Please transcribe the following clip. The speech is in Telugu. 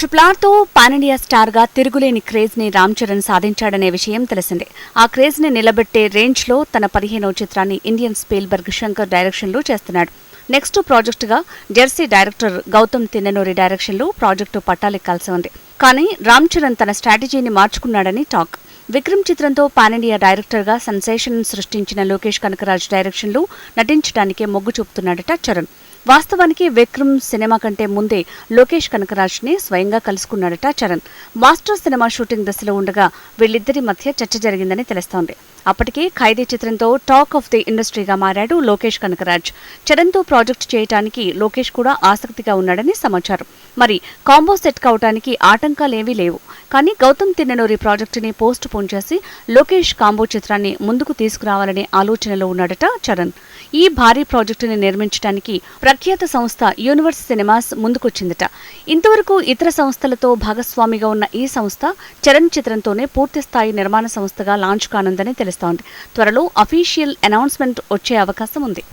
ట్రిపుల్ ఆర్తో పానిండియా స్టార్గా స్టార్గా తిరుగులేని క్రేజ్ని రామ్ చరణ్ సాధించాడనే విషయం తెలిసిందే. ఆ క్రేజ్ని నిలబెట్టే రేంజ్లో తన పదిహేనవ చిత్రాన్ని ఇండియన్ స్పీల్బర్గ్ శంకర్ డైరెక్షన్లో చేస్తున్నాడు. నెక్స్ట్ ప్రాజెక్ట్గా జెర్సీ డైరెక్టర్ గౌతమ్ తిన్ననూరి డైరెక్షన్లో ప్రాజెక్టు పట్టాలెక్కాల్సి ఉంది. కానీ రామ్ చరణ్ తన స్ట్రాటజీని మార్చుకున్నాడని టాక్. విక్రమ్ చిత్రంతో పానిండియా డైరెక్టర్గా డైరెక్టర్గా సెన్సేషన్ సృష్టించిన లోకేష్ కనకరాజ్ డైరెక్షన్లో నటించడానికే మొగ్గు చూపుతున్నాడట చరణ్. వాస్తవానికి విక్రమ్ సినిమా కంటే ముందే లోకేష్ కనకరాజ్ని స్వయంగా కలుసుకున్నాడట చరణ్. మాస్టర్ సినిమా షూటింగ్ దశలో ఉండగా వీళ్ళిద్దరి మధ్య చర్చ జరిగిందని తెలుస్తోంది. అప్పటికే ఖైదీ చిత్రంతో టాక్ ఆఫ్ ది ఇండస్ట్రీగా మారాడు లోకేష్ కనకరాజ్. చరణ్తో ప్రాజెక్ట్ చేయడానికి లోకేష్ కూడా ఆసక్తిగా ఉన్నాడని సమాచారం. మరి కాంబో సెట్ కావటానికి ఆటంకాలేవీ లేవు. కానీ గౌతమ్ తిన్ననూరి ప్రాజెక్టుని పోస్ట్ పోన్ చేసి లోకేష్ కాంబో చిత్రాన్ని ముందుకు తీసుకురావాలనే ఆలోచనలో ఉన్నాడట చరణ్. ఈ భారీ ప్రాజెక్టుని నిర్మించడానికి ప్రఖ్యాత సంస్థ యూనివర్స్ సినిమాస్ ముందుకొచ్చిందట. ఇంతవరకు ఇతర సంస్థలతో భాగస్వామిగా ఉన్న ఈ సంస్థ చరణ్ చిత్రంతోనే పూర్తి స్థాయి నిర్మాణ సంస్థగా లాంచ్ కానుందని తెలుస్తోంది. త్వరలో అఫీషియల్ అనౌన్స్మెంట్ వచ్చే అవకాశం ఉంది.